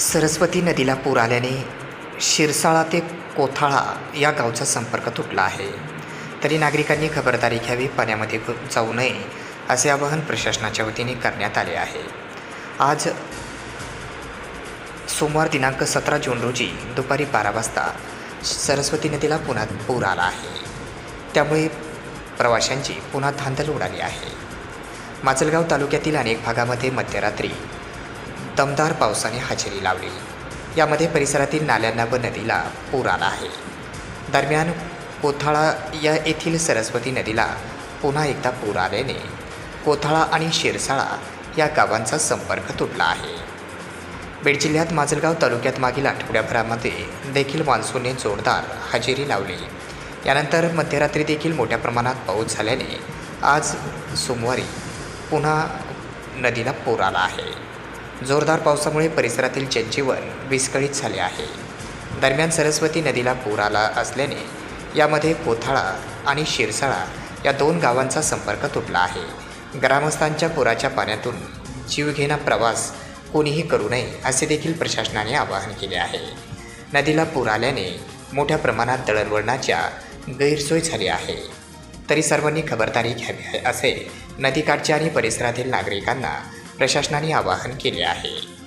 सरस्वती नदीला पूर आल्याने शिरसाळा ते कोथाळा या गावचा संपर्क तुटला आहे. तरी नागरिकांनी खबरदारी घ्यावी पाण्यामध्ये जाऊ नये असे आवाहन प्रशासनाच्या वतीने करण्यात आले आहे. आज सोमवार दिनांक सतरा जून रोजी दुपारी बारा वाजता सरस्वती नदीला पुन्हा पूर आला आहे. त्यामुळे प्रवाशांची पुन्हा धांदल उडाली आहे. माजलगाव तालुक्यातील अनेक भागामध्ये मध्यरात्री दमदार पावसाने हजेरी लावली. यामध्ये परिसरातील नाल्यांना व नदीला पूर आला आहे. दरम्यान कोथाळा या येथील सरस्वती नदीला पुन्हा एकदा पूर आल्याने कोथाळा आणि शिरसाळा या गावांचा संपर्क तुटला आहे. बीड जिल्ह्यात माजलगाव तालुक्यात मागील आठवड्याभरामध्ये देखील मान्सूनने जोरदार हजेरी लावली. यानंतर मध्यरात्री देखील मोठ्या प्रमाणात पाऊस झाल्याने आज सोमवारी पुन्हा नदीला पूर आला आहे. जोरदार पावसामुळे परिसरातील जनजीवन विस्कळीत झाले आहे. दरम्यान सरस्वती नदीला पूर आला असल्याने यामध्ये कोथाळा आणि शिरसाळा या दोन गावांचा संपर्क तुटला आहे. ग्रामस्थांच्या पुराच्या पाण्यातून जीवघेणा प्रवास कोणीही करू नये असे देखील प्रशासनाने आवाहन केले आहे. नदीला पूर आल्याने मोठ्या प्रमाणात दळणवळणाच्या गैरसोय झाली आहे. तरी सर्वांनी खबरदारी घ्यावी असे नदीकाठच्या आणि परिसरातील नागरिकांना प्रशासनाने आवाहन केले आहे.